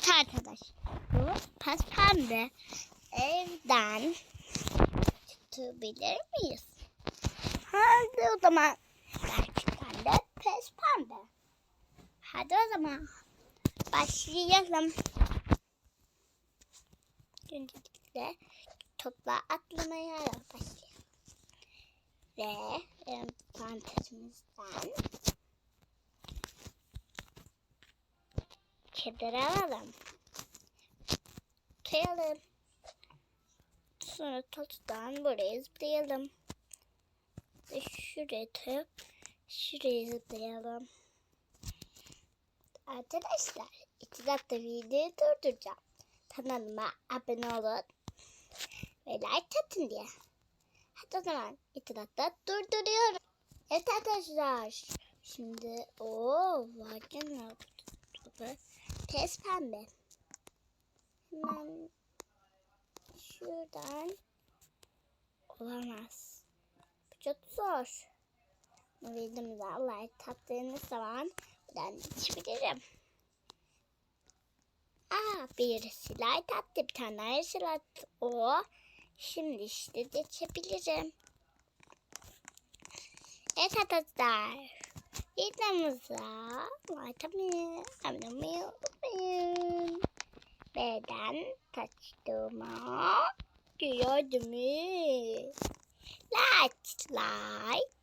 Evet arkadaş. Bu pes pembe. Evden tutabilir miyiz? Hadi o zaman. Gerçekten de pes. Hadi o zaman. Başlayalım. Öncelikle topla atlamaya başlayalım. Ve e, fantajimizden kederi alalım. Tutayalım. Sonra tosttan buraya zıplayalım. Ve şuraya tutup şuraya zıplayalım. Arkadaşlar iki dakika videoyu durduracağım. Kanalıma abone olun ve like atın diye. Hadi o zaman iki dakika durduruyorum. Evet arkadaşlar. Şimdi o var Tez pembe. Hemen şuradan olamaz. Bu çok zor. Bu videomuza like tattığınız zaman buradan geçebilirim. Aa birisi like attı bir tane daha attı. O şimdi işte geçebilirim. Evet arkadaşlar. Videomuza like atmayı, abone olmayı unutmayın. Beden taştığıma gördünüz. Like, like.